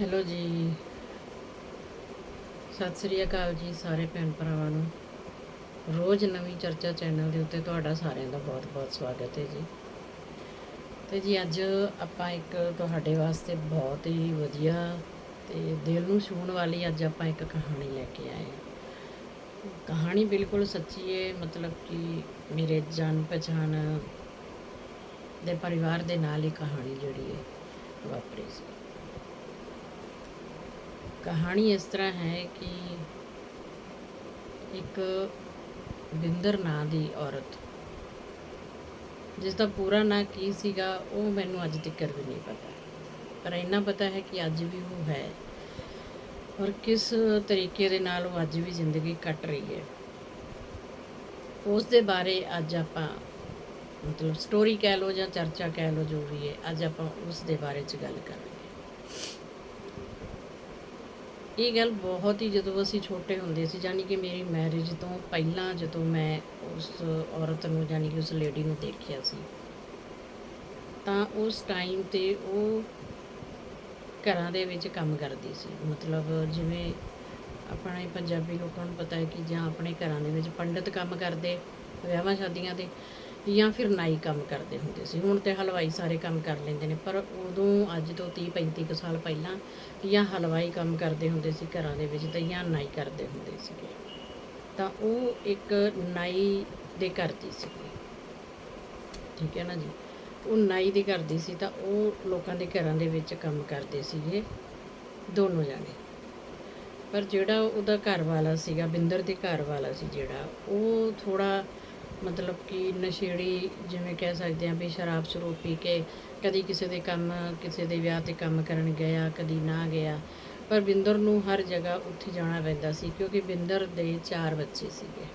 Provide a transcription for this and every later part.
Hello ਜੀ। ਸਤਿ ਸ੍ਰੀ ਅਕਾਲ ਜੀ ਸਾਰੇ ਭੈਣ ਭਰਾਵਾਂ ਨੂੰ। ਰੋਜ਼ ਨਵੀਂ ਚਰਚਾ ਚੈਨਲ ਦੇ ਉੱਤੇ ਤੁਹਾਡਾ ਸਾਰਿਆਂ ਦਾ ਬਹੁਤ-ਬਹੁਤ ਸਵਾਗਤ ਹੈ ਜੀ। ਤੇ ਜੀ ਅੱਜ ਆਪਾਂ ਇੱਕ ਤੁਹਾਡੇ ਵਾਸਤੇ ਬਹੁਤ ਹੀ ਵਧੀਆ ਤੇ ਦਿਲ ਨੂੰ ਛੂਹਣ ਵਾਲੀ ਅੱਜ ਆਪਾਂ ਇੱਕ ਕਹਾਣੀ ਲੈ ਕੇ ਆਏ ਹਾਂ। ਕਹਾਣੀ ਬਿਲਕੁਲ ਸੱਚੀ ਹੈ, ਮਤਲਬ ਕਿ ਮੇਰੇ ਜਾਣ ਪਛਾਣ ਦੇ ਪਰਿਵਾਰ ਦੇ ਨਾਲ ਹੀ ਕਹਾਣੀ ਜਿਹੜੀ ਹੈ ਵਾਪਰੀ ਸੀ। ਕਹਾਣੀ ਇਸ ਤਰ੍ਹਾਂ ਹੈ ਕਿ ਇੱਕ ਬਿੰਦਰ ਨਾਂ ਦੀ ਔਰਤ ਜਿਸ ਦਾ ਪੂਰਾ ਨਾਂ ਕੀ ਸੀਗਾ ਉਹ ਮੈਨੂੰ ਅੱਜ ਤੱਕ ਵੀ ਨਹੀਂ ਪਤਾ। ਪਰ ਇੰਨਾ ਪਤਾ ਹੈ ਕਿ ਅੱਜ ਵੀ ਉਹ ਹੈ ਔਰ ਕਿਸ ਤਰੀਕੇ ਦੇ ਨਾਲ ਉਹ ਅੱਜ ਵੀ ਜ਼ਿੰਦਗੀ ਕੱਟ ਰਹੀ ਹੈ। ਉਸ ਦੇ ਬਾਰੇ ਅੱਜ ਆਪਾਂ ਮਤਲਬ ਸਟੋਰੀ ਕਹਿ ਲਓ ਜਾਂ ਚਰਚਾ ਕਹਿ ਲਓ ਜੋ ਵੀ ਹੈ, ਅੱਜ ਆਪਾਂ ਉਸ ਦੇ ਬਾਰੇ ਚ ਗੱਲ ਕਰਾਂਗੇ। ਇਹ ਗੱਲ ਬਹੁਤ ਹੀ ਜਦੋਂ ਅਸੀਂ ਛੋਟੇ ਹੁੰਦੇ ਸੀ ਯਾਨੀ ਕਿ ਮੇਰੀ ਮੈਰਿਜ ਤੋਂ ਪਹਿਲਾਂ ਜਦੋਂ ਮੈਂ ਉਸ ਔਰਤ ਨੂੰ ਯਾਨੀ ਕਿ ਉਸ ਲੇਡੀ ਨੂੰ ਦੇਖਿਆ ਸੀ, ਤਾਂ ਉਸ ਟਾਈਮ ਤੇ ਉਹ ਘਰਾਂ ਦੇ ਵਿੱਚ ਕੰਮ ਕਰਦੀ ਸੀ। ਮਤਲਬ ਜਿਵੇਂ ਆਪਣੇ ਪੰਜਾਬੀ ਲੋਕਾਂ ਨੂੰ ਪਤਾ ਹੈ ਕਿ ਜਾਂ ਆਪਣੇ ਘਰਾਂ ਦੇ ਵਿੱਚ ਪੰਡਤ ਕੰਮ ਕਰਦੇ, ਵਿਆਹਾਂ ਸ਼ਾਦੀਆਂ ਤੇ ਜਾਂ ਫਿਰ ਨਾਈ ਕੰਮ ਕਰਦੇ ਹੁੰਦੇ ਸੀ। ਹੁਣ ਤੇ ਹਲਵਾਈ ਸਾਰੇ ਕੰਮ ਕਰ ਲੈਂਦੇ ਨੇ, ਪਰ ਉਦੋਂ ਅੱਜ ਤੋਂ 30 35 ਕੁ ਸਾਲ ਪਹਿਲਾਂ ਜਾਂ ਹਲਵਾਈ ਕੰਮ ਕਰਦੇ ਹੁੰਦੇ ਸੀ ਘਰਾਂ ਦੇ ਵਿੱਚ ਤੇ ਜਾਂ ਨਾਈ ਕਰਦੇ ਹੁੰਦੇ ਸੀਗੇ। ਤਾਂ ਉਹ ਇੱਕ ਨਾਈ ਦੇ ਘਰ ਦੀ ਸੀ। ਠੀਕ ਹੈ ਨਾ ਜੀ? ਉਹ ਨਾਈ ਦੇ ਘਰ ਦੀ ਸੀ ਤਾਂ ਉਹ ਲੋਕਾਂ ਦੇ ਘਰਾਂ ਦੇ ਵਿੱਚ ਕੰਮ ਕਰਦੇ ਸੀਗੇ, ਦੋਨੋਂ ਜਾਣੇ। ਪਰ ਜਿਹੜਾ ਉਹਦਾ ਘਰ ਵਾਲਾ ਸੀਗਾ, ਬਿੰਦਰ ਦੇ ਘਰ ਵਾਲਾ ਸੀ ਜਿਹੜਾ, ਉਹ ਥੋੜਾ ਮਤਲਬ ਕਿ ਨਸ਼ੇੜੀ ਜਿਵੇਂ ਕਹਿ ਸਕਦੇ ਆ ਵੀ ਸ਼ਰਾਬ ਸ਼ਰੂਪ ਪੀ ਕੇ ਕਦੀ ਕਿਸੇ ਦੇ ਕੰਮ, ਕਿਸੇ ਦੇ ਵਿਆਹ ਤੇ ਕੰਮ ਕਰਨ ਗਿਆ, ਕਦੀ ਨਾ ਗਿਆ। ਪਰ ਬਿੰਦਰ ਨੂੰ ਹਰ ਜਗ੍ਹਾ ਉੱਥੇ ਜਾਣਾ ਪੈਂਦਾ ਸੀ ਕਿਉਂਕਿ ਬਿੰਦਰ ਦੇ ਚਾਰ ਬੱਚੇ ਸੀਗੇ।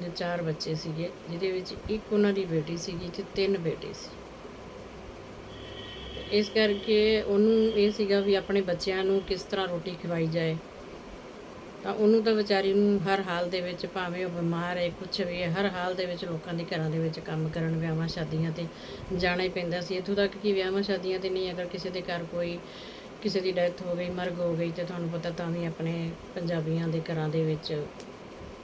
ਦੇ ਚਾਰ ਬੱਚੇ ਸੀਗੇ, ਜਿਹਦੇ ਵਿੱਚ ਇੱਕ ਉਹਨਾਂ ਦੀ ਬੇਟੀ ਸੀਗੀ ਤੇ ਤਿੰਨ ਬੇਟੇ ਸੀ। ਇਸ ਕਰਕੇ ਉਹਨੂੰ ਇਹ ਸੀਗਾ ਵੀ ਆਪਣੇ ਬੱਚਿਆਂ ਨੂੰ ਕਿਸ ਤਰ੍ਹਾਂ ਰੋਟੀ ਖਵਾਈ ਜਾਏ। ਤਾਂ ਉਹਨੂੰ ਤਾਂ ਵਿਚਾਰੀ ਨੂੰ ਹਰ ਹਾਲ ਦੇ ਵਿੱਚ ਭਾਵੇਂ ਉਹ ਬਿਮਾਰ ਹੈ, ਕੁਛ ਵੀ ਹੈ, ਹਰ ਹਾਲ ਦੇ ਵਿੱਚ ਲੋਕਾਂ ਦੇ ਘਰਾਂ ਦੇ ਵਿੱਚ ਕੰਮ ਕਰਨ, ਵਿਆਹਾਂ, ਸ਼ਾਦੀਆਂ ਤੇ ਜਾਣਾ ਹੀ ਪੈਂਦਾ ਸੀ। ਇੱਥੋਂ ਤੱਕ ਕਿ ਵਿਆਹਾਂ, ਸ਼ਾਦੀਆਂ ਤੇ ਨਹੀਂ, ਅਗਰ ਕਿਸੇ ਦੇ ਘਰ ਕੋਈ ਕਿਸੇ ਦੀ ਡੈਥ ਹੋ ਗਈ, ਮਰਗ ਹੋ ਗਈ ਤੇ ਤੁਹਾਨੂੰ ਪਤਾ ਤਾਂ ਵੀ ਆਪਣੇ ਪੰਜਾਬੀਆਂ ਦੇ ਘਰਾਂ ਦੇ ਵਿੱਚ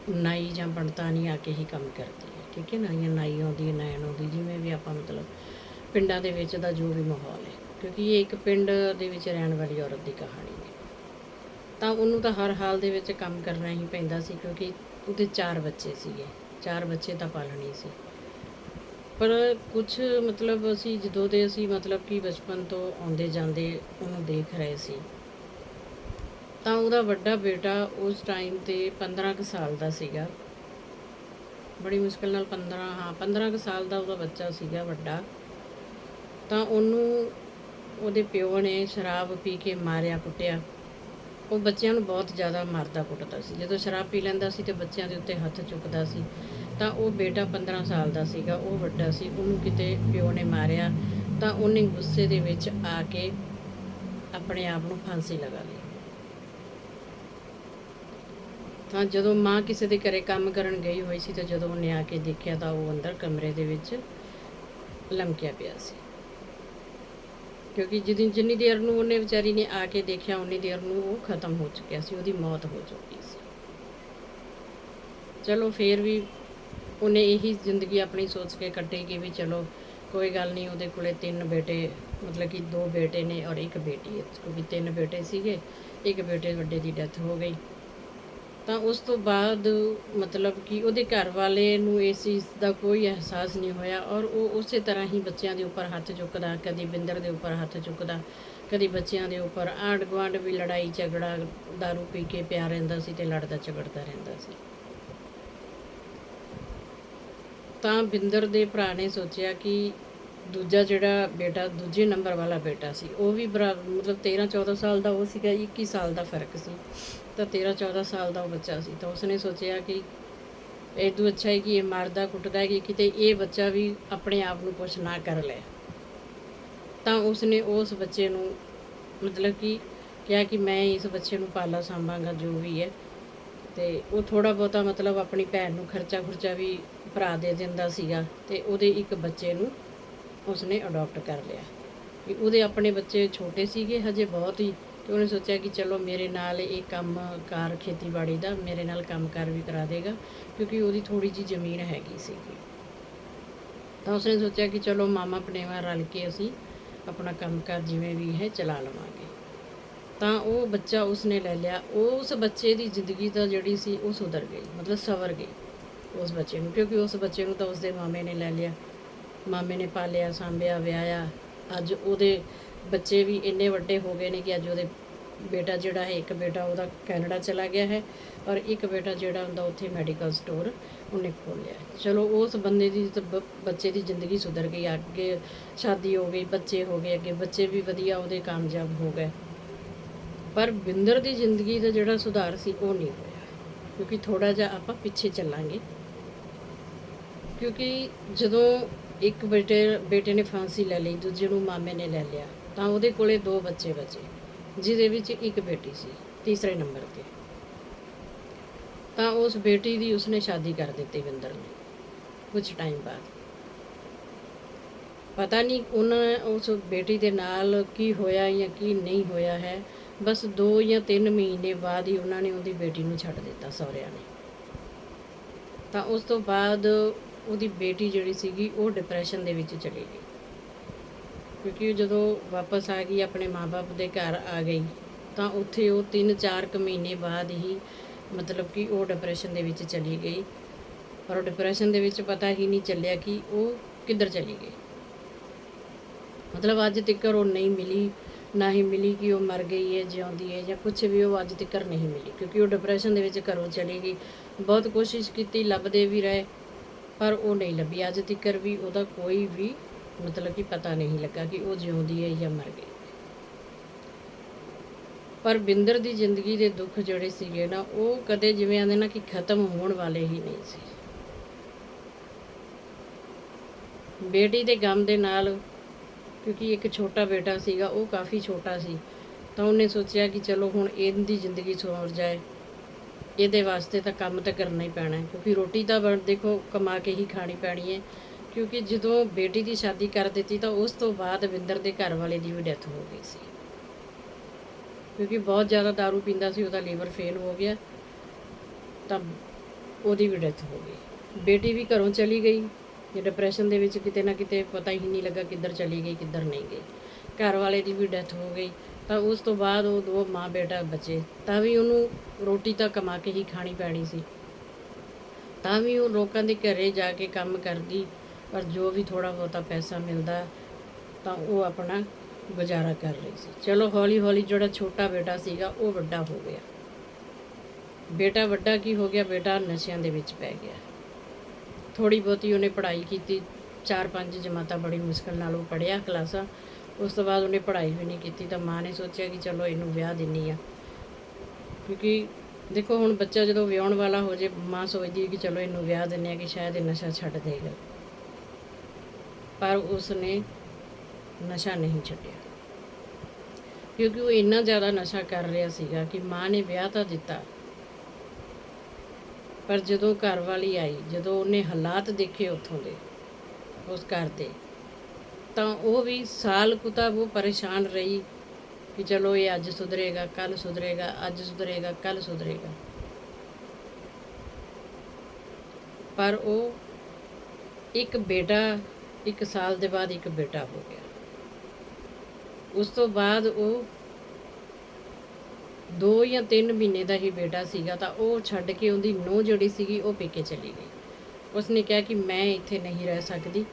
ਨਾਈ ਜਾਂ ਪੰਡਤਾਨੀ ਆ ਕੇ ਹੀ ਕੰਮ ਕਰਦੀ ਹੈ, ਠੀਕ ਹੈ ਨਾ? ਜਾਂ ਨਾਈ ਆਉਂਦੀ ਹੈ ਨੈਣ ਆਉਂਦੀ, ਜਿਵੇਂ ਵੀ ਆਪਾਂ ਮਤਲਬ ਪਿੰਡਾਂ ਦੇ ਵਿੱਚ ਦਾ ਜੋ ਵੀ ਮਾਹੌਲ ਹੈ, ਕਿਉਂਕਿ ਇਹ ਇੱਕ ਪਿੰਡ ਦੇ ਵਿੱਚ ਰਹਿਣ ਵਾਲੀ ਔਰਤ ਦੀ ਕਹਾਣੀ ਤਾਂ ਉਹਨੂੰ ਤਾਂ ਹਰ ਹਾਲ ਦੇ ਵਿੱਚ ਕੰਮ ਕਰਨਾ ਹੀ ਪੈਂਦਾ ਸੀ ਕਿਉਂਕਿ ਉਹਦੇ ਚਾਰ ਬੱਚੇ ਸੀਗੇ। ਚਾਰ ਬੱਚੇ ਤਾਂ ਪਾਲਣੇ ਸੀ। ਪਰ ਕੁਝ ਮਤਲਬ ਅਸੀਂ ਜਦੋਂ ਦੇ ਅਸੀਂ ਮਤਲਬ ਕਿ ਬਚਪਨ ਤੋਂ ਆਉਂਦੇ ਜਾਂਦੇ ਉਹਨੂੰ ਦੇਖ ਰਹੇ ਸੀ। ਤਾਂ ਉਹਦਾ ਵੱਡਾ ਬੇਟਾ ਉਸ ਟਾਈਮ ਤੇ 15 ਕੁ ਸਾਲ ਦਾ ਸੀਗਾ। ਬੜੀ ਮੁਸ਼ਕਲ ਨਾਲ 15 ਹਾਂ 15 ਕੁ ਸਾਲ ਦਾ ਉਹਦਾ ਬੱਚਾ ਸੀਗਾ ਵੱਡਾ। ਤਾਂ ਉਹਨੂੰ ਉਹਦੇ ਪਿਓ ਨੇ ਸ਼ਰਾਬ ਪੀ ਕੇ ਮਾਰਿਆ, ਕੁੱਟਿਆ। ਉਹ ਬੱਚਿਆਂ ਨੂੰ ਬਹੁਤ ਜ਼ਿਆਦਾ ਮਾਰਦਾ ਕੁੱਟਦਾ ਸੀ। ਜਦੋਂ ਸ਼ਰਾਬ ਪੀ ਲੈਂਦਾ ਸੀ ਤੇ ਬੱਚਿਆਂ ਦੇ ਉੱਤੇ ਹੱਥ ਚੁੱਕਦਾ ਸੀ, ਤਾਂ ਉਹ ਬੇਟਾ 15 ਸਾਲ ਦਾ ਸੀਗਾ, ਉਹ ਵੱਡਾ ਸੀ, ਉਹਨੂੰ ਕਿਤੇ ਪਿਓ ਨੇ ਮਾਰਿਆ, ਤਾਂ ਉਹਨੇ ਗੁੱਸੇ ਦੇ ਵਿੱਚ ਆ ਕੇ ਆਪਣੇ ਆਪ ਨੂੰ ਫਾਂਸੀ ਲਗਾ ਲਈ। ਤਾਂ ਜਦੋਂ ਮਾਂ ਕਿਸੇ ਦੇ ਘਰੇ ਕੰਮ ਕਰਨ ਗਈ ਹੋਈ ਸੀ, ਤਾਂ ਜਦੋਂ ਉਹਨੇ ਆ ਕੇ ਦੇਖਿਆ, ਤਾਂ ਉਹ ਅੰਦਰ ਕਮਰੇ ਦੇ ਵਿੱਚ ਲਮਕਿਆ ਪਿਆ ਸੀ। ਕਿਉਂਕਿ ਜਿੰਨੀ ਜਿੰਨੀ ਦੇਰ ਨੂੰ ਉਹਨੇ ਵਿਚਾਰੀ ਨੇ ਆ ਕੇ ਦੇਖਿਆ, ਉਨੀ ਦੇਰ ਨੂੰ ਉਹ ਖਤਮ ਹੋ ਚੁੱਕਿਆ ਸੀ, ਉਹਦੀ ਮੌਤ ਹੋ ਚੁੱਕੀ ਸੀ। ਚਲੋ ਫੇਰ ਵੀ ਉਹਨੇ ਇਹੀ ਜ਼ਿੰਦਗੀ ਆਪਣੀ ਸੋਚ ਕੇ ਕੱਟੀ ਕਿ ਵੀ ਚਲੋ ਕੋਈ ਗੱਲ ਨਹੀਂ, ਉਹਦੇ ਕੋਲੇ ਤਿੰਨ ਬੇਟੇ, ਮਤਲਬ ਕਿ ਦੋ ਬੇਟੇ ਨੇ ਔਰ ਇੱਕ ਬੇਟੀ ਹੈ। ਕਿਉਂਕਿ ਤਿੰਨ ਬੇਟੇ ਸੀਗੇ, ਇੱਕ ਬੇਟੇ ਵੱਡੇ ਦੀ ਡੈਥ ਹੋ ਗਈ। ਤਾਂ ਉਸ ਤੋਂ ਬਾਅਦ ਮਤਲਬ ਕਿ ਉਹਦੇ ਘਰ ਵਾਲੇ ਨੂੰ ਇਸ ਚੀਜ਼ ਦਾ ਕੋਈ ਅਹਿਸਾਸ ਨਹੀਂ ਹੋਇਆ ਔਰ ਉਹ ਉਸੇ ਤਰ੍ਹਾਂ ਹੀ ਬੱਚਿਆਂ ਦੇ ਉੱਪਰ ਹੱਥ ਚੁੱਕਦਾ, ਕਦੀ ਬਿੰਦਰ ਦੇ ਉੱਪਰ ਹੱਥ ਚੁੱਕਦਾ, ਕਦੀ ਬੱਚਿਆਂ ਦੇ ਉੱਪਰ ਆਂਢ ਗੁਆਂਢ ਵੀ ਲੜਾਈ ਝਗੜਾ दारू ਪੀ ਕੇ ਪਿਆ ਰਹਿੰਦਾ ਸੀ ਤੇ ਲੜਦਾ ਝਗੜਦਾ ਰਹਿੰਦਾ ਸੀ। ਤਾਂ ਬਿੰਦਰ ਦੇ ਭਰਾ ਨੇ ਸੋਚਿਆ ਕਿ ਦੂਜਾ ਜਿਹੜਾ ਬੇਟਾ, ਦੂਜੇ ਨੰਬਰ ਵਾਲਾ ਬੇਟਾ ਸੀ, ਉਹ ਵੀ ਬਰਾ- ਮਤਲਬ 13 14 ਸਾਲ ਦਾ ਉਹ ਸੀਗਾ 21 ਸਾਲ ਦਾ ਫ਼ਰਕ ਸੀ। ਤਾਂ 13 14 ਸਾਲ ਦਾ ਉਹ ਬੱਚਾ ਸੀ ਤਾਂ ਉਸਨੇ ਸੋਚਿਆ ਕਿ ਇਹ ਤੋਂ ਅੱਛਾ ਹੈ ਕਿ ਇਹ ਮਾਰਦਾ, ਕੁੱਟਦਾ ਹੈ ਕਿ ਕਿਤੇ ਇਹ ਬੱਚਾ ਵੀ ਆਪਣੇ ਆਪ ਨੂੰ ਕੁਛ ਨਾ ਕਰ ਲੈ ਤਾਂ ਉਸਨੇ ਉਸ ਬੱਚੇ ਨੂੰ ਮਤਲਬ ਕਿ ਕਿਹਾ ਕਿ ਮੈਂ ਇਸ ਬੱਚੇ ਨੂੰ ਪਾਲਾ ਸੰਭਾਂਗਾ, ਜੋ ਵੀ ਹੈ। ਤੇ ਉਹ ਥੋੜਾ ਬਹੁਤਾ ਮਤਲਬ ਆਪਣੀ ਭੈਣ ਨੂੰ ਖਰਚਾ ਖੁਰਚਾ ਵੀ ਭਰਾ ਦੇ ਦਿੰਦਾ ਸੀਗਾ ਤੇ ਉਹਦੇ ਇੱਕ ਬੱਚੇ ਨੂੰ ਉਸਨੇ ਅਡਾਪਟ ਕਰ ਲਿਆ। ਕਿ ਉਹਦੇ ਆਪਣੇ ਬੱਚੇ ਛੋਟੇ ਸੀਗੇ, ਹਜੇ ਬਹੁਤ ਹੀ ਤੇ ਉਹਨੇ ਸੋਚਿਆ ਕਿ ਚਲੋ ਮੇਰੇ ਨਾਲ ਇਹ ਕੰਮ ਕਾਰ ਖੇਤੀਬਾੜੀ ਦਾ, ਮੇਰੇ ਨਾਲ ਕੰਮ ਕਾਰ ਵੀ ਕਰਾ ਦੇਗਾ, ਕਿਉਂਕਿ ਉਹਦੀ ਥੋੜੀ ਜੀ ਜ਼ਮੀਨ ਹੈਗੀ ਸੀਗੀ। ਤਾਂ ਉਸਨੇ ਸੋਚਿਆ ਕਿ ਚਲੋ ਮਾਮਾ ਪਨੇਵਾ ਰਲ ਕੇ ਅਸੀਂ ਆਪਣਾ ਕੰਮ ਕਾਰ ਜਿਵੇਂ ਵੀ ਹੈ ਚਲਾ ਲਵਾਂਗੇ। ਤਾਂ ਉਹ ਬੱਚਾ ਉਸਨੇ ਲੈ ਲਿਆ। ਉਸ ਬੱਚੇ ਦੀ ਜ਼ਿੰਦਗੀ ਤਾਂ ਜਿਹੜੀ ਸੀ ਉਹ ਸੁਧਰ ਗਈ, ਮਤਲਬ ਸਵਰ ਗਈ ਉਸ ਬੱਚੇ ਨੂੰ, ਕਿਉਂਕਿ ਉਸ ਬੱਚੇ ਨੂੰ ਤਾਂ ਉਸਦੇ ਮਾਮੇ ਨੇ ਲੈ ਲਿਆ। ਮਾਮੇ ਨੇ ਪਾਲਿਆ, ਸਾਂਭਿਆ, ਵਿਆਹਿਆ। ਅੱਜ ਉਹਦੇ ਬੱਚੇ ਵੀ ਇੰਨੇ ਵੱਡੇ ਹੋ ਗਏ ਨੇ ਕਿ ਅੱਜ ਉਹਦੇ ਬੇਟਾ ਜਿਹੜਾ ਹੈ, ਇੱਕ ਬੇਟਾ ਉਹਦਾ ਕੈਨੇਡਾ ਚਲਾ ਗਿਆ ਹੈ ਔਰ ਇੱਕ ਬੇਟਾ ਜਿਹੜਾ ਹੁੰਦਾ ਉੱਥੇ ਮੈਡੀਕਲ ਸਟੋਰ ਉਹਨੇ ਖੋਲਿਆ ਚਲੋ, ਉਸ ਬੰਦੇ ਦੀ ਤਾਂ ਬ- ਬੱਚੇ ਦੀ ਜ਼ਿੰਦਗੀ ਸੁਧਰ ਗਈ, ਅੱਗੇ ਸ਼ਾਦੀ ਹੋ ਗਈ, ਬੱਚੇ ਹੋ ਗਏ, ਅੱਗੇ ਬੱਚੇ ਵੀ ਵਧੀਆ, ਉਹਦੇ ਕਾਮਯਾਬ ਹੋ ਗਏ। ਪਰ ਬਿੰਦਰ ਦੀ ਜ਼ਿੰਦਗੀ ਦਾ ਜਿਹੜਾ ਸੁਧਾਰ ਸੀ, ਉਹ ਨਹੀਂ ਹੋਇਆ। ਕਿਉਂਕਿ ਥੋੜਾ ਜਿਹਾ ਆਪਾਂ ਪਿੱਛੇ ਚੱਲਾਂਗੇ। ਕਿਉਂਕਿ ਜਦੋਂ ਇੱਕ ਬੇਟੇ ਬੇਟੇ ਨੇ ਫਾਂਸੀ ਲੈ ਲਈ, ਦੂਜੇ ਨੂੰ ਮਾਮੇ ਨੇ ਲੈ ਲਿਆ। ਤਾਂ ਉਹਦੇ ਕੋਲੇ ਦੋ ਬੱਚੇ ਬਚੇ, ਜਿਹਦੇ ਵਿੱਚ ਇੱਕ ਬੇਟੀ ਸੀ, ਤੀਸਰੇ ਨੰਬਰ ਤੇ। ਤਾਂ ਉਸ ਬੇਟੀ ਦੀ ਉਸਨੇ ਸ਼ਾਦੀ ਕਰ ਦਿੱਤੀ ਵਿੰਦਰ ਨੇ ਕੁਝ ਟਾਈਮ ਬਾਅਦ। ਪਤਾ ਨਹੀਂ ਉਹਨਾਂ ਉਸ ਬੇਟੀ ਦੇ ਨਾਲ ਕੀ ਹੋਇਆ ਜਾਂ ਕੀ ਨਹੀਂ ਹੋਇਆ ਹੈ, ਬਸ 2 ਜਾਂ 3 ਮਹੀਨੇ ਬਾਅਦ ਹੀ ਉਹਨਾਂ ਨੇ ਉਹਦੀ ਬੇਟੀ ਨੂੰ ਛੱਡ ਦਿੱਤਾ ਸਹੁਰਿਆਂ ਨੇ। ਤਾਂ ਉਸ ਤੋਂ ਬਾਅਦ ਉਹਦੀ ਬੇਟੀ ਜਿਹੜੀ ਸੀਗੀ, ਉਹ ਡਿਪਰੈਸ਼ਨ ਦੇ ਵਿੱਚ ਚਲੀ ਗਈ। ਕਿਉਂਕਿ ਉਹ ਜਦੋਂ ਵਾਪਸ ਆ ਗਈ, ਆਪਣੇ ਮਾਪੇ ਦੇ ਘਰ ਆ ਗਈ, ਤਾਂ ਉੱਥੇ ਉਹ 3-4 ਕੁ ਮਹੀਨੇ ਬਾਅਦ ਹੀ ਮਤਲਬ ਕਿ ਉਹ ਡਿਪਰੈਸ਼ਨ ਦੇ ਵਿੱਚ ਚਲੀ ਗਈ। ਪਰ ਉਹ ਡਿਪਰੈਸ਼ਨ ਦੇ ਵਿੱਚ ਪਤਾ ਹੀ ਨਹੀਂ ਚੱਲਿਆ ਕਿ ਉਹ ਕਿੱਧਰ ਚਲੀ ਗਈ। ਮਤਲਬ ਅੱਜ ਤੱਕ ਉਹ ਨਹੀਂ ਮਿਲੀ, ਨਾ ਹੀ ਮਿਲੀ ਕਿ ਉਹ ਮਰ ਗਈ ਹੈ, ਜਿਉਂਦੀ ਹੈ ਜਾਂ ਕੁਝ ਵੀ ਉਹ ਅੱਜ ਤੱਕ ਨਹੀਂ ਮਿਲੀ, ਕਿਉਂਕਿ ਉਹ ਡਿਪਰੈਸ਼ਨ ਦੇ ਵਿੱਚ ਘਰੋਂ ਚਲੀ ਗਈ। ਬਹੁਤ ਕੋਸ਼ਿਸ਼ ਕੀਤੀ, ਲੱਭਦੇ ਵੀ ਰਹੇ, ਪਰ ਉਹ ਨਹੀਂ ਲੱਭੀ। ਅੱਜ ਤੱਕ ਵੀ ਉਹਦਾ ਕੋਈ ਵੀ ਮਤਲਬ ਕਿ ਪਤਾ ਨਹੀਂ ਲੱਗਾ ਕਿ ਉਹ ਜਿਉਂਦੀ ਹੈ ਜਾਂ ਮਰ ਗਈ। ਪਰ ਬਿੰਦਰ ਦੀ ਜ਼ਿੰਦਗੀ ਦੇ ਦੁੱਖ ਜਿਹੜੇ ਸੀਗੇ ਨਾ, ਉਹ ਕਦੇ ਜਿਵੇਂ ਆਂਦੇ ਨਾ ਕਿ ਖਤਮ ਹੋਣ ਵਾਲੇ ਹੀ ਨਹੀਂ ਸੀ। ਬੇਟੀ ਦੇ ਗਮ ਦੇ ਨਾਲ, ਕਿਉਂਕਿ ਇੱਕ ਛੋਟਾ ਬੇਟਾ ਸੀਗਾ, ਉਹ ਕਾਫੀ ਛੋਟਾ ਸੀ, ਤਾਂ ਉਹਨੇ ਸੋਚਿਆ ਕਿ ਚਲੋ ਹੁਣ ਇਹਦੀ ਜ਼ਿੰਦਗੀ ਸੁਧਰ ਜਾਏ, ਇਹਦੇ ਵਾਸਤੇ ਤਾਂ ਕੰਮ ਤਾਂ ਕਰਨਾ ਹੀ ਪੈਣਾ ਕਿਉਂਕਿ ਰੋਟੀ ਤਾਂ ਬਣ, ਦੇਖੋ ਕਮਾ ਕੇ ਹੀ ਖਾਣੀ ਪੈਣੀ ਹੈ। ਕਿਉਂਕਿ ਜਦੋਂ ਬੇਟੀ ਦੀ ਸ਼ਾਦੀ ਕਰ ਦਿੱਤੀ ਤਾਂ ਉਸ ਤੋਂ ਬਾਅਦ ਵਿੰਦਰ ਦੇ ਘਰ ਵਾਲੇ ਦੀ ਵੀ ਡੈਥ ਹੋ ਗਈ ਸੀ। ਕਿਉਂਕਿ ਬਹੁਤ ਜ਼ਿਆਦਾ दारू ਪੀਂਦਾ ਸੀ, ਉਹਦਾ ਲੀਵਰ ਫੇਲ ਹੋ ਗਿਆ, ਤਾਂ ਉਹਦੀ ਵੀ ਡੈਥ ਹੋ ਗਈ। ਬੇਟੀ ਵੀ ਘਰੋਂ ਚਲੀ ਗਈ, ਜੇ ਡਿਪਰੈਸ਼ਨ ਦੇ ਵਿੱਚ ਕਿਤੇ ਨਾ ਕਿਤੇ ਪਤਾ ਹੀ ਨਹੀਂ ਲੱਗਾ ਕਿੱਧਰ ਚਲੀ ਗਈ, ਕਿੱਧਰ ਨਹੀਂ ਗਈ। ਘਰ ਵਾਲੇ ਦੀ ਵੀ ਡੈਥ ਹੋ ਗਈ, ਤਾਂ ਉਸ ਤੋਂ ਬਾਅਦ ਉਹ ਦੋ ਮਾਂ ਬੇਟਾ ਬਚੇ, ਤਾਂ ਵੀ ਉਹਨੂੰ ਰੋਟੀ ਤਾਂ ਕਮਾ ਕੇ ਹੀ ਖਾਣੀ ਪੈਣੀ ਸੀ। ਤਾਂ ਵੀ ਉਹ ਲੋਕਾਂ ਦੇ ਘਰੇ ਜਾ ਕੇ ਕੰਮ ਕਰਦੀ ਪਰ ਜੋ ਵੀ ਥੋੜਾ ਬਹੁਤਾ ਪੈਸਾ ਮਿਲਦਾ ਤਾਂ ਉਹ ਆਪਣਾ ਗੁਜ਼ਾਰਾ ਕਰ ਰਹੀ ਸੀ। ਚਲੋ ਹੌਲੀ ਹੌਲੀ ਜਿਹੜਾ ਛੋਟਾ ਬੇਟਾ ਸੀਗਾ, ਉਹ ਵੱਡਾ ਹੋ ਗਿਆ। ਬੇਟਾ ਵੱਡਾ ਕੀ ਹੋ ਗਿਆ? ਬੇਟਾ ਨਸ਼ਿਆਂ ਦੇ ਵਿੱਚ ਪੈ ਗਿਆ। ਥੋੜੀ ਬਹੁਤੀ ਉਹਨੇ ਪੜ੍ਹਾਈ ਕੀਤੀ, ਚਾਰ ਪੰਜ ਜਮਾਤਾਂ ਬੜੀ ਮੁਸ਼ਕਲ ਨਾਲ ਉਹ ਪੜ੍ਹਿਆ ਕਲਾਸਾਂ। ਉਸ ਤੋਂ ਬਾਅਦ ਉਹਨੇ ਪੜ੍ਹਾਈ ਵੀ ਨਹੀਂ ਕੀਤੀ ਤਾਂ ਮਾਂ ਨੇ ਸੋਚਿਆ ਕਿ ਚਲੋ ਇਹਨੂੰ ਵਿਆਹ ਦਿੰਨੀ ਆ। ਕਿਉਂਕਿ ਦੇਖੋ ਹੁਣ ਬੱਚਾ ਜਦੋਂ ਵਿਆਹਣ ਵਾਲਾ ਹੋ ਜੇ, ਮਾਂ ਸੋਚਦੀ ਕਿ ਚਲੋ ਇਹਨੂੰ ਵਿਆਹ ਦਿੰਨੇ ਆ ਕਿ ਸ਼ਾਇਦ ਇਹ ਨਸ਼ਾ ਛੱਡ ਦੇਗਾ। ਪਰ ਉਸਨੇ ਨਸ਼ਾ ਨਹੀਂ ਛੱਡਿਆ। ਕਿਉਂਕਿ ਉਹ ਇੰਨਾ ਜ਼ਿਆਦਾ ਨਸ਼ਾ ਕਰ ਰਿਹਾ ਸੀਗਾ ਕਿ ਮਾਂ ਨੇ ਵਿਆਹ ਤਾਂ ਦਿੱਤਾ। ਪਰ ਜਦੋਂ ਘਰ ਵਾਲੀ ਆਈ, ਜਦੋਂ ਉਹਨੇ ਹਾਲਾਤ ਦੇਖੇ ਉੱਥੋਂ ਦੇ, ਉਸ ਘਰ ਦੇ, ਤਾਂ ਉਹ ਵੀ ਸਾਲ ਕੁ ਤਾਂ ਉਹ ਪਰੇਸ਼ਾਨ ਰਹੀ ਕਿ ਚਲੋ ਇਹ ਅੱਜ ਸੁਧਰੇਗਾ ਕੱਲ ਸੁਧਰੇਗਾ, ਅੱਜ ਸੁਧਰੇਗਾ ਕੱਲ ਸੁਧਰੇਗਾ। ਪਰ ਉਹ ਇੱਕ ਬੇਟਾ ਇੱਕ ਸਾਲ ਦੇ ਬਾਅਦ ਇੱਕ ਬੇਟਾ ਹੋ ਗਿਆ। ਉਸ ਤੋਂ ਬਾਅਦ ਉਹ 2 ਜਾਂ 3 ਮਹੀਨੇ ਦਾ ਹੀ ਬੇਟਾ ਸੀਗਾ ਤਾਂ ਉਹ ਛੱਡ ਕੇ ਉਹਦੀ ਨੂੰਹ ਜਿਹੜੀ ਸੀਗੀ ਉਹ ਪੇਕੇ ਚਲੀ ਗਈ। ਉਸਨੇ ਕਿਹਾ ਕਿ ਮੈਂ ਇੱਥੇ ਨਹੀਂ ਰਹਿ ਸਕਦੀ,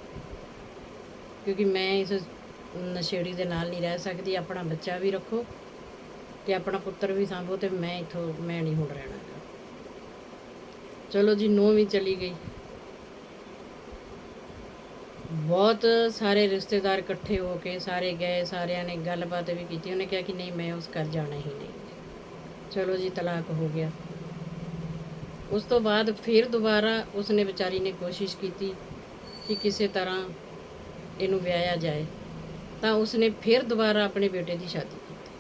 ਕਿਉਂਕਿ ਮੈਂ ਇਸ ਨਸ਼ੇੜੀ ਦੇ ਨਾਲ ਨਹੀਂ ਰਹਿ ਸਕਦੀ, ਆਪਣਾ ਬੱਚਾ ਵੀ ਰੱਖੋ ਤੇ ਆਪਣਾ ਪੁੱਤਰ ਵੀ ਸੰਭੋ ਤੇ ਮੈਂ ਇੱਥੋਂ, ਮੈਂ ਨਹੀਂ ਹੁਣ ਰਹਿਣਾ ਗਾ। ਚਲੋ ਜੀ, ਨੂੰਹ ਵੀ ਚਲੀ ਗਈ। ਬਹੁਤ ਸਾਰੇ ਰਿਸ਼ਤੇਦਾਰ ਇਕੱਠੇ ਹੋ ਕੇ ਸਾਰੇ ਗਏ, ਸਾਰਿਆਂ ਨੇ ਗੱਲਬਾਤ ਵੀ ਕੀਤੀ। ਉਹਨੇ ਕਿਹਾ ਕਿ ਨਹੀਂ, ਮੈਂ ਉਸ ਘਰ ਜਾਣਾ ਹੀ ਨਹੀਂ। ਚਲੋ ਜੀ, ਤਲਾਕ ਹੋ ਗਿਆ। ਉਸ ਤੋਂ ਬਾਅਦ ਫਿਰ ਦੁਬਾਰਾ ਉਸਨੇ ਵਿਚਾਰੀ ਨੇ ਕੋਸ਼ਿਸ਼ ਕੀਤੀ ਕਿ ਕਿਸੇ ਤਰ੍ਹਾਂ ਇਹਨੂੰ ਵਿਆਹਿਆ ਜਾਏ। ਤਾਂ ਉਸਨੇ ਫਿਰ ਦੁਬਾਰਾ ਆਪਣੇ ਬੇਟੇ ਦੀ ਸ਼ਾਦੀ ਕੀਤੀ।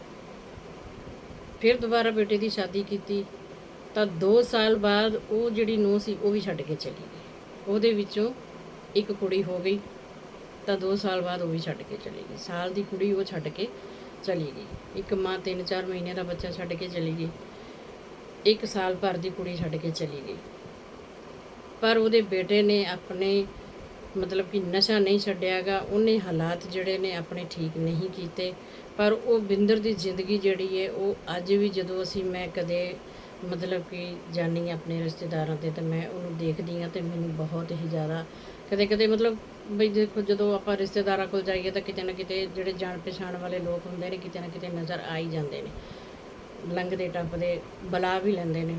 ਫਿਰ ਦੁਬਾਰਾ ਬੇਟੇ ਦੀ ਸ਼ਾਦੀ ਕੀਤੀ, ਤਾਂ 2 ਸਾਲ ਬਾਅਦ ਉਹ ਜਿਹੜੀ ਨੂੰਹ ਸੀ, ਉਹ ਵੀ ਛੱਡ ਕੇ ਚਲੀ ਗਈ। ਉਹਦੇ ਵਿੱਚੋਂ ਇੱਕ ਕੁੜੀ ਹੋ ਗਈ, ਤਾਂ 2 ਸਾਲ ਬਾਅਦ ਉਹ ਵੀ ਛੱਡ ਕੇ ਚਲੀ ਗਈ। ਸਾਲ ਦੀ ਕੁੜੀ ਉਹ ਛੱਡ ਕੇ ਚਲੀ ਗਈ। ਇੱਕ ਮਾਂ 3-4 ਮਹੀਨੇ ਦਾ ਬੱਚਾ ਛੱਡ ਕੇ ਚਲੀ ਗਈ। ਇੱਕ ਸਾਲ ਭਰ ਦੀ ਕੁੜੀ ਛੱਡ ਕੇ ਚਲੀ ਗਈ। ਪਰ ਉਹਦੇ ਬੇਟੇ ਨੇ ਆਪਣੇ, ਮਤਲਬ ਕਿ ਨਸ਼ਾ ਨਹੀਂ ਛੱਡਿਆਗਾ, ਉਹਨੇ ਹਾਲਾਤ ਜਿਹੜੇ ਨੇ ਆਪਣੇ ਠੀਕ ਨਹੀਂ ਕੀਤੇ। ਪਰ ਉਹ ਬਿੰਦਰ ਦੀ ਜ਼ਿੰਦਗੀ ਜਿਹੜੀ ਹੈ ਉਹ ਅੱਜ ਵੀ ਜਦੋਂ ਅਸੀਂ ਮੈਂ ਕਦੇ, ਮਤਲਬ ਕਿ ਜਾਨੀ ਹਾਂ ਆਪਣੇ ਰਿਸ਼ਤੇਦਾਰਾਂ ਤੇ, ਤਾਂ ਮੈਂ ਉਹਨੂੰ ਦੇਖਦੀ ਹਾਂ ਤੇ ਮੈਨੂੰ ਬਹੁਤ ਹੀ ਜ਼ਿਆਦਾ ਕਦੇ ਕਦੇ ਮਤਲਬ ਬਈ ਦੇਖੋ ਜਦੋਂ ਆਪਾਂ ਰਿਸ਼ਤੇਦਾਰਾਂ ਕੋਲ ਜਾਈਏ ਤਾਂ ਕਿਤੇ ਨਾ ਕਿਤੇ ਜਿਹੜੇ ਜਾਣ ਪਛਾਣ ਵਾਲੇ ਲੋਕ ਹੁੰਦੇ ਨੇ ਕਿਤੇ ਨਾ ਕਿਤੇ ਨਜ਼ਰ ਆ ਹੀ ਜਾਂਦੇ ਨੇ। ਲੰਘਦੇ ਟੱਪਦੇ, ਬੁਲਾ ਵੀ ਲੈਂਦੇ ਨੇ।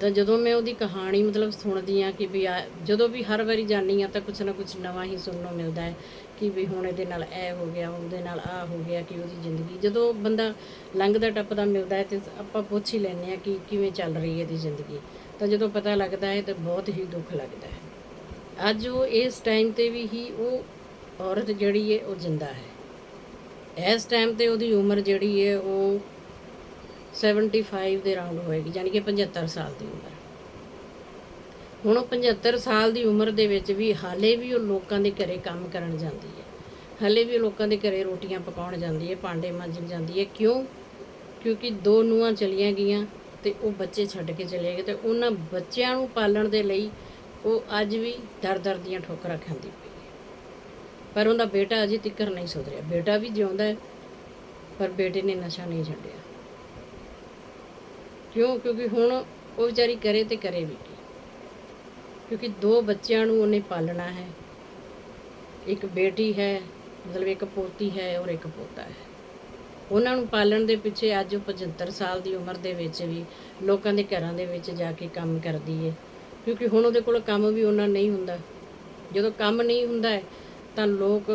ਤਾਂ ਜਦੋਂ ਮੈਂ ਉਹਦੀ ਕਹਾਣੀ ਮਤਲਬ ਸੁਣਦੀ ਆ ਕਿ ਵੀ ਆ, ਜਦੋਂ ਵੀ ਹਰ ਵਾਰੀ ਜਾਂਦੀ ਆ ਤਾਂ ਕੁਛ ਨਾ ਕੁਛ ਨਵਾਂ ਹੀ ਸੁਣਨ ਨੂੰ ਮਿਲਦਾ ਹੈ ਕਿ ਵੀ ਹੁਣ ਇਹਦੇ ਨਾਲ ਇਹ ਹੋ ਗਿਆ, ਉਹਦੇ ਨਾਲ ਆ ਹੋ ਗਿਆ ਕਿ ਉਹਦੀ ਜ਼ਿੰਦਗੀ। ਜਦੋਂ ਬੰਦਾ ਲੰਘਦਾ ਟੱਪਦਾ ਮਿਲਦਾ ਹੈ ਤੇ ਆਪਾਂ ਪੁੱਛ ਹੀ ਲੈਂਦੇ ਆ ਕਿ ਕਿਵੇਂ ਚੱਲ ਰਹੀ ਹੈ ਇਹਦੀ ਜ਼ਿੰਦਗੀ। ਤਾਂ ਜਦੋਂ ਪਤਾ ਲੱਗਦਾ ਹੈ ਤਾਂ ਬਹੁਤ ਹੀ ਦੁੱਖ ਲੱਗਦਾ ਹੈ। ਅੱਜ ਉਹ ਇਸ ਟਾਈਮ ਤੇ ਵੀ ਹੀ ਉਹ ਔਰਤ ਜਿਹੜੀ ਹੈ ਉਹ ਜਿੰਦਾ ਹੈ। ਇਸ ਟਾਈਮ ਤੇ ਉਹਦੀ ਉਮਰ ਜਿਹੜੀ ਹੈ ਉਹ 75 ਦੇ ਰਾਉਂਡ ਹੋਏਗੀ ਯਾਨੀ ਕਿ 75 ਸਾਲ ਦੀ ਉਮਰ। ਹੁਣ ਉਹ 75 ਸਾਲ ਦੀ ਉਮਰ ਦੇ ਵਿੱਚ ਵੀ ਹਾਲੇ ਵੀ ਉਹ ਲੋਕਾਂ ਦੇ ਘਰੇ ਕੰਮ ਕਰਨ ਜਾਂਦੀ ਹੈ। ਹਾਲੇ ਵੀ ਉਹ ਲੋਕਾਂ ਦੇ ਘਰੇ ਰੋਟੀਆਂ ਪਕਾਉਣ ਜਾਂਦੀ ਹੈ, ਭਾਂਡੇ ਮਾਂਜਣ ਜਾਂਦੀ ਹੈ। ਕਿਉਂ? ਕਿਉਂਕਿ ਦੋ ਨੂੰਹਾਂ ਚਲੀਆਂ ਗਈਆਂ ਤੇ ਉਹ ਬੱਚੇ ਛੱਡ ਕੇ ਚਲੇ ਗਏ ਤੇ ਉਹਨਾਂ ਬੱਚਿਆਂ ਨੂੰ ਪਾਲਣ ਦੇ ਲਈ ਉਹ ਅੱਜ ਵੀ ਦਰ-ਦਰ ਦੀਆਂ ਠੋਕਰਾਂ ਖਾਂਦੀ ਪਈ ਹੈ। ਪਰ ਉਹਦਾ ਬੇਟਾ ਅਜੇ ਤੱਕ ਨਹੀਂ ਸੁਧਰਿਆ। ਬੇਟਾ ਵੀ ਜਿਉਂਦਾ ਹੈ, ਪਰ ਬੇਟੇ ਨੇ ਨਸ਼ਾ ਨਹੀਂ ਛੱਡਿਆ। ਕਿਉਂ? ਕਿਉਂਕਿ ਹੁਣ ਉਹ ਵਿਚਾਰੀ ਕਰੇ ਤੇ ਕਰੇ ਵੀ ਕਿਉਂਕਿ ਦੋ ਬੱਚਿਆਂ ਨੂੰ ਉਹਨੇ ਪਾਲਣਾ ਹੈ। ਇੱਕ ਬੇਟੀ ਹੈ, ਮਤਲਬ ਇੱਕ ਪੋਤੀ ਹੈ ਔਰ ਇੱਕ ਪੋਤਾ ਹੈ। ਉਹਨਾਂ ਨੂੰ ਪਾਲਣ ਦੇ ਪਿੱਛੇ ਅੱਜ ਉਹ 75 ਸਾਲ ਦੀ ਉਮਰ ਦੇ ਵਿੱਚ ਵੀ ਲੋਕਾਂ ਦੇ ਘਰਾਂ ਦੇ ਵਿੱਚ ਜਾ ਕੇ ਕੰਮ ਕਰਦੀ ਹੈ। ਕਿਉਂਕਿ ਹੁਣ ਉਹਦੇ ਕੋਲ ਕੰਮ ਵੀ ਉਹਨਾਂ ਨਹੀਂ ਹੁੰਦਾ। ਜਦੋਂ ਕੰਮ ਨਹੀਂ ਹੁੰਦਾ ਹੈ ਤਾਂ ਲੋਕ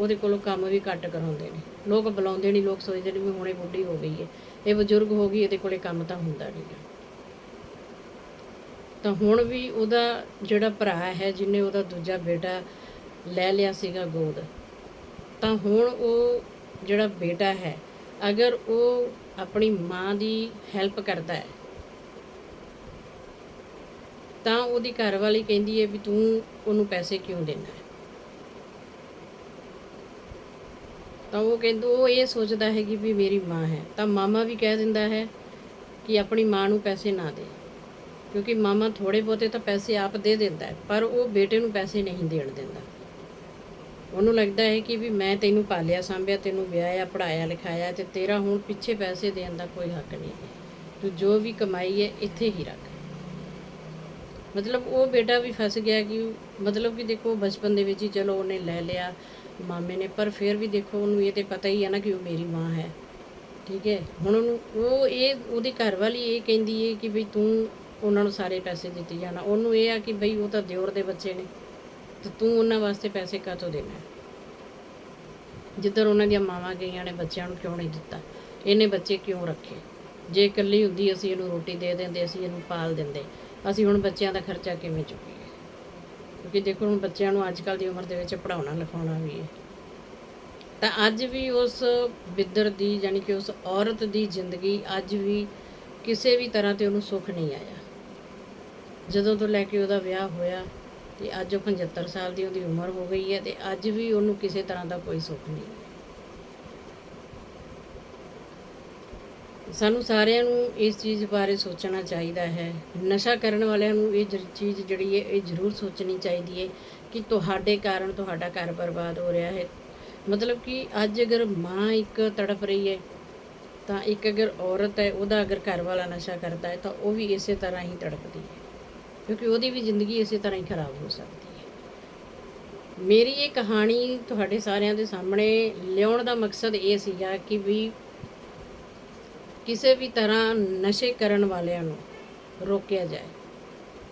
ਉਹਦੇ ਕੋਲੋਂ ਕੰਮ ਵੀ ਘੱਟ ਕਰਾਉਂਦੇ ਨੇ। ਲੋਕ ਬੁਲਾਉਂਦੇ ਨਹੀਂ, ਲੋਕ ਸੋਚਦੇ ਨੇ ਵੀ ਹੁਣੇ ਬੁੱਢੀ ਹੋ ਗਈ ਹੈ। ਇਹ ਬਜ਼ੁਰਗ ਹੋ ਗਈ, ਇਹਦੇ ਕੋਲੇ ਕੰਮ ਤਾਂ ਹੁੰਦਾ ਨਹੀਂ ਗਾ। ਤਾਂ ਹੁਣ ਵੀ ਉਹਦਾ ਜਿਹੜਾ ਭਰਾ ਹੈ, ਜਿਹਨੇ ਉਹਦਾ ਦੂਜਾ ਬੇਟਾ ਲੈ ਲਿਆ ਸੀਗਾ ਗੋਦ, ਤਾਂ ਹੁਣ ਉਹ ਜਿਹੜਾ ਬੇਟਾ ਹੈ, ਅਗਰ ਉਹ ਆਪਣੀ ਮਾਂ ਦੀ ਹੈਲਪ ਕਰਦਾ ਹੈ ਤਾਂ ਉਹਦੀ ਘਰ ਵਾਲੀ ਕਹਿੰਦੀ ਹੈ ਵੀ ਤੂੰ ਉਹਨੂੰ ਪੈਸੇ ਕਿਉਂ ਦੇਣਾ ਹੈ? ਤਾਂ ਉਹ ਕਹਿੰਦਾ, ਉਹ ਇਹ ਸੋਚਦਾ ਹੈ ਕਿ ਵੀ ਮੇਰੀ ਮਾਂ ਹੈ। ਤਾਂ ਮਾਮਾ ਵੀ ਕਹਿ ਦਿੰਦਾ ਹੈ ਕਿ ਆਪਣੀ ਮਾਂ ਨੂੰ ਪੈਸੇ ਨਾ ਦੇ। ਕਿਉਂਕਿ ਮਾਮਾ ਥੋੜੇ ਬਹੁਤੇ ਤਾਂ ਪੈਸੇ ਆਪ ਦੇ ਦਿੰਦਾ ਹੈ, ਪਰ ਉਹ ਬੇਟੇ ਨੂੰ ਪੈਸੇ ਨਹੀਂ ਦੇਣ ਦਿੰਦਾ। ਉਹਨੂੰ ਲੱਗਦਾ ਹੈ ਕਿ ਵੀ ਮੈਂ ਤੈਨੂੰ ਪਾਲਿਆ, ਸੰਭਿਆ, ਤੈਨੂੰ ਵਿਆਹਿਆ ਪੜਾਇਆ ਲਿਖਾਇਆ ਤੇ ਤੇਰਾ ਹੁਣ ਪਿੱਛੇ ਪੈਸੇ ਦੇਣ ਦਾ ਕੋਈ ਹੱਕ ਨਹੀਂ ਤੂੰ ਜੋ ਵੀ ਕਮਾਈ ਹੈ, ਇੱਥੇ ਹੀ ਰੱਖ। ਮਤਲਬ ਉਹ ਬੇਟਾ ਵੀ ਫਸ ਗਿਆ ਕਿ ਮਤਲਬ ਕਿ ਦੇਖੋ ਬਚਪਨ ਦੇ ਵਿੱਚ ਹੀ ਚਲੋ ਉਹਨੇ ਲੈ ਲਿਆ ਮਾਮੇ ਨੇ, ਪਰ ਫਿਰ ਵੀ ਦੇਖੋ ਉਹਨੂੰ ਇਹ ਤੇ ਪਤਾ ਹੀ ਹੈ ਨਾ ਕਿ ਉਹ ਮੇਰੀ ਮਾਂ ਹੈ। ਠੀਕ ਹੈ? ਹੁਣ ਉਹਨੂੰ ਉਹ ਇਹ, ਉਹਦੀ ਘਰ ਵਾਲੀ ਇਹ ਕਹਿੰਦੀ ਹੈ ਕਿ ਬਈ ਤੂੰ ਉਹਨਾਂ ਨੂੰ ਸਾਰੇ ਪੈਸੇ ਦਿੱਤੇ ਜਾਣਾ। ਉਹਨੂੰ ਇਹ ਆ ਕਿ ਬਈ ਉਹ ਤਾਂ ਦਿਓਰ ਦੇ ਬੱਚੇ ਨੇ, ਤੇ ਤੂੰ ਉਹਨਾਂ ਵਾਸਤੇ ਪੈਸੇ ਕਾਹਤੋਂ ਦੇਣਾ ਜਿੱਧਰ ਉਹਨਾਂ ਦੀਆਂ ਮਾਵਾਂ ਗਈਆਂ ਨੇ, ਬੱਚਿਆਂ ਨੂੰ ਕਿਉਂ ਨਹੀਂ ਦਿੱਤਾ? ਇਹਨੇ ਬੱਚੇ ਕਿਉਂ ਰੱਖੇ? ਜੇ ਇਕੱਲੀ ਹੁੰਦੀ, ਅਸੀਂ ਇਹਨੂੰ ਰੋਟੀ ਦੇ ਦਿੰਦੇ, ਅਸੀਂ ਇਹਨੂੰ ਪਾਲ ਦਿੰਦੇ। ਅਸੀਂ ਹੁਣ ਬੱਚਿਆਂ ਦਾ ਖਰਚਾ ਕਿਵੇਂ ਚੁੱਕੀਏ? ਕਿਉਂਕਿ ਦੇਖੋ ਹੁਣ ਬੱਚਿਆਂ ਨੂੰ ਅੱਜ ਕੱਲ ਦੀ ਉਮਰ ਦੇ ਵਿੱਚ ਪੜਾਉਣਾ ਲਿਖਾਉਣਾ ਵੀ ਹੈ। ਤਾਂ ਅੱਜ ਵੀ ਉਸ ਬਿੱਦਰ ਦੀ ਯਾਨੀ ਕਿ ਉਸ ਔਰਤ ਦੀ ਜ਼ਿੰਦਗੀ ਅੱਜ ਵੀ ਕਿਸੇ ਵੀ ਤਰ੍ਹਾਂ ਤੇ ਉਹਨੂੰ ਸੁੱਖ ਨਹੀਂ ਆਇਆ। ਜਦੋਂ ਤੋਂ ਲੈ ਕੇ ਉਹਦਾ ਵਿਆਹ ਹੋਇਆ ਤੇ ਅੱਜ ਉਹ 75 ਸਾਲ ਦੀ ਉਹਦੀ ਉਮਰ ਹੋ ਗਈ ਹੈ ਤੇ ਅੱਜ ਵੀ ਉਹਨੂੰ ਕਿਸੇ ਤਰ੍ਹਾਂ ਦਾ ਕੋਈ ਸੁੱਖ ਨਹੀਂ। ਸਾਨੂੰ ਸਾਰਿਆਂ ਨੂੰ ਇਸ ਚੀਜ਼ ਬਾਰੇ ਸੋਚਣਾ ਚਾਹੀਦਾ ਹੈ। ਨਸ਼ਾ ਕਰਨ ਵਾਲਿਆਂ ਨੂੰ ਇਹ ਜਿਹੜੀ ਚੀਜ਼ ਜਿਹੜੀ ਹੈ, ਇਹ ਜ਼ਰੂਰ ਸੋਚਣੀ ਚਾਹੀਦੀ ਹੈ ਕਿ ਤੁਹਾਡੇ ਕਾਰਨ ਤੁਹਾਡਾ ਘਰ ਬਰਬਾਦ ਹੋ ਰਿਹਾ ਹੈ। ਮਤਲਬ ਕਿ ਅੱਜ ਅਗਰ ਮਾਂ ਇੱਕ ਤੜਪ ਰਹੀ ਹੈ, ਤਾਂ ਇੱਕ ਅਗਰ ਔਰਤ ਹੈ, ਉਹਦਾ ਅਗਰ ਘਰ ਵਾਲਾ ਨਸ਼ਾ ਕਰਦਾ ਹੈ, ਤਾਂ ਉਹ ਵੀ ਇਸੇ ਤਰ੍ਹਾਂ ਹੀ ਤੜਪਦੀ ਹੈ। ਕਿਉਂਕਿ ਉਹਦੀ ਵੀ ਜ਼ਿੰਦਗੀ ਇਸੇ ਤਰ੍ਹਾਂ ਹੀ ਖਰਾਬ ਹੋ ਸਕਦੀ ਹੈ। ਮੇਰੀ ਇਹ ਕਹਾਣੀ ਤੁਹਾਡੇ ਸਾਰਿਆਂ ਦੇ ਸਾਹਮਣੇ ਲਿਆਉਣ ਦਾ ਮਕਸਦ ਇਹ ਸੀਗਾ ਕਿ ਵੀ ਕਿਸੇ ਵੀ ਤਰ੍ਹਾਂ ਨਸ਼ੇ ਕਰਨ ਵਾਲਿਆਂ ਨੂੰ ਰੋਕਿਆ ਜਾਏ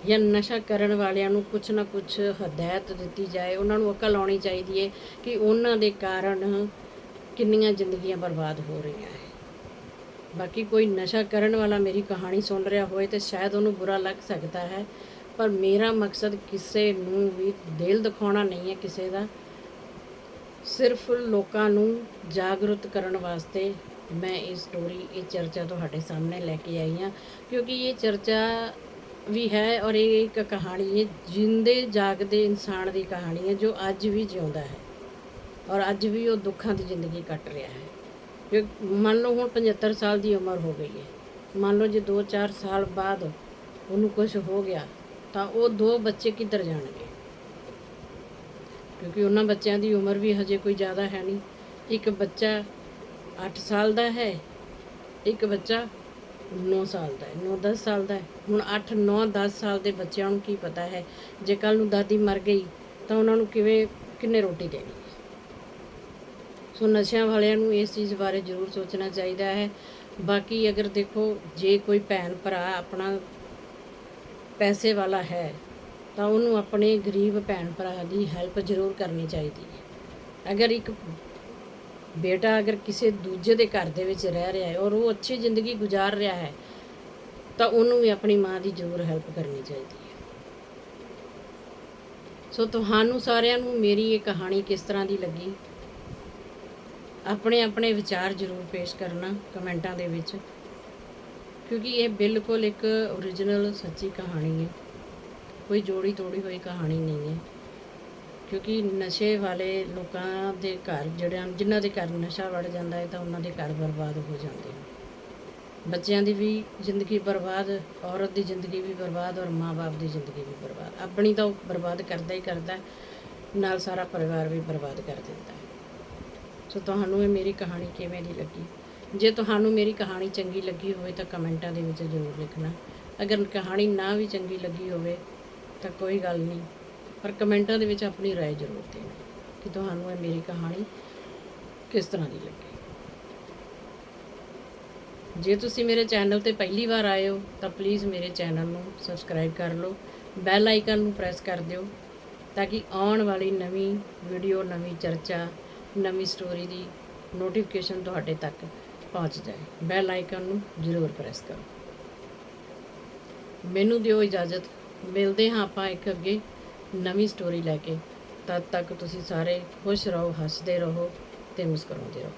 ਜਾਂ ਨਸ਼ਾ ਕਰਨ ਵਾਲਿਆਂ ਨੂੰ ਕੁਝ ਨਾ ਕੁਝ ਹਦਾਇਤ ਦਿੱਤੀ ਜਾਏ, ਉਹਨਾਂ ਨੂੰ ਅਕਲ ਆਉਣੀ ਚਾਹੀਦੀ ਹੈ ਕਿ ਉਹਨਾਂ ਦੇ ਕਾਰਨ ਕਿੰਨੀਆਂ ਜ਼ਿੰਦਗੀਆਂ ਬਰਬਾਦ ਹੋ ਰਹੀਆਂ ਹੈ। ਬਾਕੀ ਕੋਈ ਨਸ਼ਾ ਕਰਨ ਵਾਲਾ ਮੇਰੀ ਕਹਾਣੀ ਸੁਣ ਰਿਹਾ ਹੋਵੇ ਤੇ ਸ਼ਾਇਦ ਉਹਨੂੰ ਬੁਰਾ ਲੱਗ ਸਕਦਾ ਹੈ, ਪਰ ਮੇਰਾ ਮਕਸਦ ਕਿਸੇ ਨੂੰ ਵੀ ਦਿਲ ਦਿਖਾਉਣਾ ਨਹੀਂ ਹੈ ਕਿਸੇ ਦਾ। ਸਿਰਫ ਲੋਕਾਂ ਨੂੰ ਜਾਗਰੂਕ ਕਰਨ ਵਾਸਤੇ ਮੈਂ ਇਹ ਸਟੋਰੀ ਇਹ ਚਰਚਾ ਤੁਹਾਡੇ ਸਾਹਮਣੇ ਲੈ ਕੇ ਆਈ ਹਾਂ, ਕਿਉਂਕਿ ਇਹ ਚਰਚਾ ਵੀ ਹੈ ਔਰ ਇਹ ਇੱਕ ਕਹਾਣੀ ਹੈ, ਜਿੰਦੇ ਜਾਗਦੇ ਇਨਸਾਨ ਦੀ ਕਹਾਣੀ ਹੈ, ਜੋ ਅੱਜ ਵੀ ਜਿਉਂਦਾ ਹੈ ਔਰ ਅੱਜ ਵੀ ਉਹ ਦੁੱਖਾਂ ਦੀ ਜ਼ਿੰਦਗੀ ਕੱਟ ਰਿਹਾ ਹੈ। ਜੇ ਮੰਨ ਲਓ ਹੁਣ 75 ਸਾਲ ਦੀ ਉਮਰ ਹੋ ਗਈ ਹੈ, ਮੰਨ ਲਓ ਜੇ 2-4 ਸਾਲ ਬਾਅਦ ਉਹਨੂੰ ਕੁਝ ਹੋ ਗਿਆ, ਤਾਂ ਉਹ ਦੋ ਬੱਚੇ ਕਿੱਧਰ ਜਾਣਗੇ? ਕਿਉਂਕਿ ਉਹਨਾਂ ਬੱਚਿਆਂ ਦੀ ਉਮਰ ਵੀ ਹਜੇ ਕੋਈ ਜ਼ਿਆਦਾ ਹੈ ਨਹੀਂ। ਇੱਕ ਬੱਚਾ 8 ਸਾਲ ਦਾ ਹੈ, ਇੱਕ ਬੱਚਾ 9 ਸਾਲ ਦਾ ਹੈ 9-10 ਸਾਲ ਦਾ ਹੈ। ਹੁਣ 8 9 10 ਸਾਲ ਦੇ ਬੱਚਿਆਂ ਨੂੰ ਕੀ ਪਤਾ ਹੈ, ਜੇ ਕੱਲ ਨੂੰ ਦਾਦੀ ਮਰ ਗਈ ਤਾਂ ਉਹਨਾਂ ਨੂੰ ਕਿਵੇਂ, ਕਿੰਨੇ ਰੋਟੀ ਦੇਣੀ ਸੋ ਨਸ਼ਿਆਂ ਵਾਲਿਆਂ ਨੂੰ ਇਸ ਚੀਜ਼ ਬਾਰੇ ਜ਼ਰੂਰ ਸੋਚਣਾ ਚਾਹੀਦਾ ਹੈ। ਬਾਕੀ ਅਗਰ ਦੇਖੋ, ਜੇ ਕੋਈ ਭੈਣ ਭਰਾ ਆਪਣਾ ਪੈਸੇ ਵਾਲਾ ਹੈ, ਤਾਂ ਉਹਨੂੰ ਆਪਣੇ ਗਰੀਬ ਭੈਣ ਭਰਾ ਦੀ ਹੈਲਪ ਜ਼ਰੂਰ ਕਰਨੀ ਚਾਹੀਦੀ ਹੈ। ਅਗਰ ਇੱਕ ਬੇਟਾ ਅਗਰ ਕਿਸੇ ਦੂਜੇ ਦੇ ਘਰ ਦੇ ਵਿੱਚ ਰਹਿ ਰਿਹਾ ਹੈ ਔਰ ਉਹ ਅੱਛੀ ਜ਼ਿੰਦਗੀ ਗੁਜ਼ਾਰ ਰਿਹਾ ਹੈ, ਤਾਂ ਉਹਨੂੰ ਵੀ ਆਪਣੀ ਮਾਂ ਦੀ ਜ਼ਰੂਰ ਹੈਲਪ ਕਰਨੀ ਚਾਹੀਦੀ ਹੈ। ਸੋ ਤੁਹਾਨੂੰ ਸਾਰਿਆਂ ਨੂੰ ਮੇਰੀ ਇਹ ਕਹਾਣੀ ਕਿਸ ਤਰ੍ਹਾਂ ਦੀ ਲੱਗੀ? ਆਪਣੇ ਆਪਣੇ ਵਿਚਾਰ ਜ਼ਰੂਰ ਪੇਸ਼ ਕਰਨਾ ਕਮੈਂਟਾਂ ਦੇ ਵਿੱਚ, ਕਿਉਂਕਿ ਇਹ ਬਿਲਕੁਲ ਇੱਕ ਓਰੀਜਨਲ ਸੱਚੀ ਕਹਾਣੀ ਹੈ। ਕੋਈ ਜੋੜੀ ਤੋੜੀ ਹੋਈ ਕਹਾਣੀ ਨਹੀਂ ਹੈ। ਕਿਉਂਕਿ ਨਸ਼ੇ ਵਾਲੇ ਲੋਕਾਂ ਦੇ ਘਰ ਜਿਹੜੇ ਜਿਨ੍ਹਾਂ ਦੇ ਘਰ ਨਸ਼ਾ ਵੜ ਜਾਂਦਾ ਹੈ ਤਾਂ ਉਹਨਾਂ ਦੇ ਘਰ ਬਰਬਾਦ ਹੋ ਜਾਂਦੇ ਹਨ। ਬੱਚਿਆਂ ਦੀ ਵੀ ਜ਼ਿੰਦਗੀ ਬਰਬਾਦ, ਔਰਤ ਦੀ ਜ਼ਿੰਦਗੀ ਵੀ ਬਰਬਾਦ ਔਰ ਮਾਂ-ਬਾਪ ਦੀ ਜ਼ਿੰਦਗੀ ਵੀ ਬਰਬਾਦ। ਆਪਣੀ ਤਾਂ ਉਹ ਬਰਬਾਦ ਕਰਦਾ ਹੀ ਕਰਦਾ ਨਾਲ ਸਾਰਾ ਪਰਿਵਾਰ ਵੀ ਬਰਬਾਦ ਕਰ ਦਿੰਦਾ ਹੈ। ਸੋ ਤੁਹਾਨੂੰ ਇਹ ਮੇਰੀ ਕਹਾਣੀ ਕਿਵੇਂ ਦੀ ਲੱਗੀ? ਜੇ ਤੁਹਾਨੂੰ ਮੇਰੀ ਕਹਾਣੀ ਚੰਗੀ ਲੱਗੀ ਹੋਵੇ ਤਾਂ ਕਮੈਂਟਾਂ ਦੇ ਵਿੱਚ ਜ਼ਰੂਰ ਲਿਖਣਾ। ਅਗਰ ਕਹਾਣੀ ਨਾ ਵੀ ਚੰਗੀ ਲੱਗੀ ਹੋਵੇ ਤਾਂ ਕੋਈ ਗੱਲ ਨਹੀਂ। ਪਰ ਕਮੈਂਟਾਂ ਦੇ ਵਿੱਚ ਆਪਣੀ رائے ਜ਼ਰੂਰ ਦੇਣਾ ਕਿ ਤੁਹਾਨੂੰ ਇਹ ਮੇਰੀ ਕਹਾਣੀ ਕਿਸ ਤਰ੍ਹਾਂ ਦੀ ਲੱਗੀ ਜੇ ਤੁਸੀਂ ਮੇਰੇ ਚੈਨਲ ਤੇ ਪਹਿਲੀ ਵਾਰ ਆਏ ਹੋ ਤਾਂ ਪਲੀਜ਼ ਮੇਰੇ ਚੈਨਲ ਨੂੰ ਸਬਸਕ੍ਰਾਈਬ ਕਰ ਲਓ ਬੈਲ ਆਈਕਨ ਨੂੰ ਪ੍ਰੈਸ ਕਰ ਦਿਓ ਤਾਂ ਕਿ ਆਉਣ ਵਾਲੀ ਨਵੀਂ ਵੀਡੀਓ ਨਵੀਂ ਚਰਚਾ ਨਵੀਂ ਸਟੋਰੀ ਦੀ ਨੋਟੀਫਿਕੇਸ਼ਨ ਤੁਹਾਡੇ ਤੱਕ ਪਹੁੰਚ ਜਾਏ ਬੈਲ ਆਈਕਨ ਨੂੰ ਜ਼ਰੂਰ ਪ੍ਰੈਸ ਕਰੋ ਮੈਨੂੰ ਦਿਓ ਇਜਾਜ਼ਤ ਮਿਲਦੇ ਹਾਂ ਆਪਾਂ ਇੱਕ ਅੱਗੇ ਨਵੀਂ ਸਟੋਰੀ ਲੈ ਕੇ, ਤਦ ਤੱਕ ਤੁਸੀਂ ਸਾਰੇ ਖੁਸ਼ ਰਹੋ, ਹੱਸਦੇ ਰਹੋ ਤੇ ਮੁਸਕਰਾਉਂਦੇ ਰਹੋ।